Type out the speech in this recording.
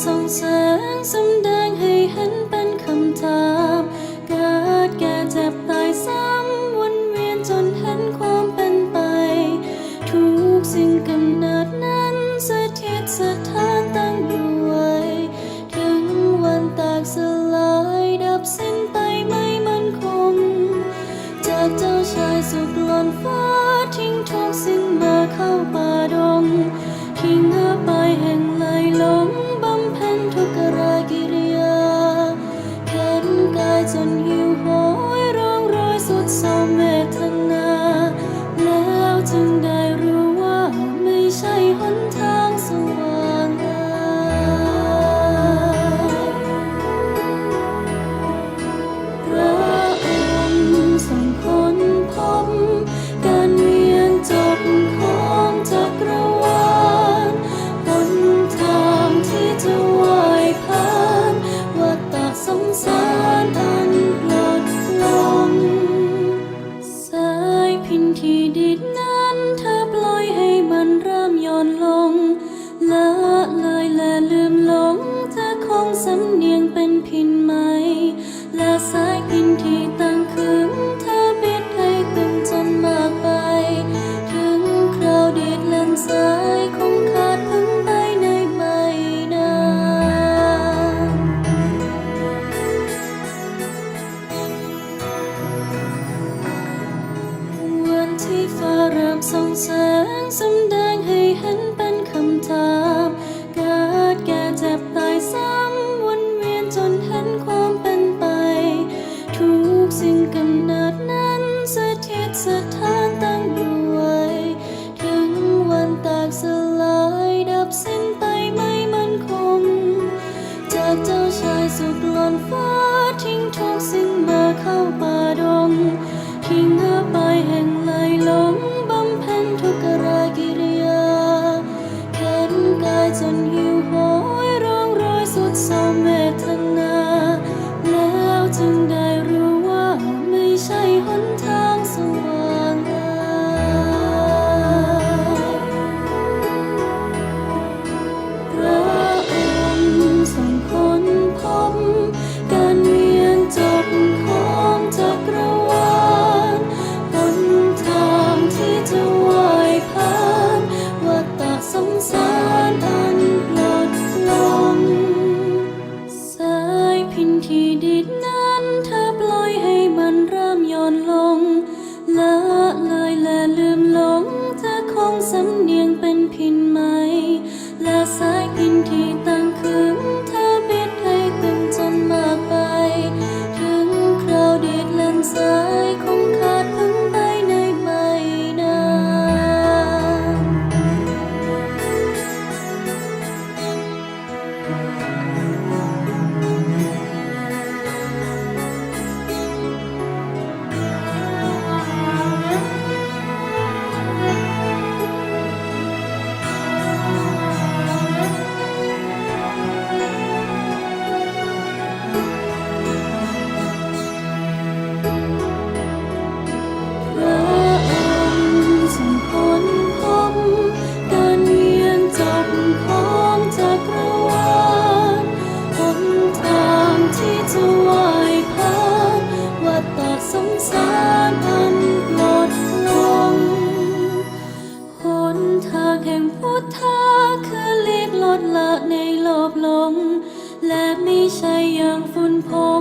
แสงสำแดงให้เห็นเป็นคำถามเกิดแก่เจ็บตายซ้ำวนเวียนจนเห็นความเป็นไป ทุกสิ่งกำเนิดนั้นสถิตสถานตั้งอยู่ไว้ถึงวันแตกสลายดับสิ้นไปไม่มั่นคง จากเจ้าชายสุดหล่นฟ้าทิ้งทุกสิ่งมาเข้าป่าดงทิ้งเธอไปแห่งไหลหลง บ ส่องแสงสำแดงให้เห็นเป็นคำถามเกิดแก่เจ็บตายซ้ำวนเวียนจนเห็นความเป็นไป ทุกสิ่งกำเนิดนั้นสถิตสถานตั้งอยู่ไว้ถึงวันแตกสลายดับสิ้นไปไม่มั่นคง จากเจ้าชายสุดหล่นฟ้าทิ้งทุกสิ่งมาเข้าป่ จนหิวโหยร้องโรยสุดเศร้าเมตน พอ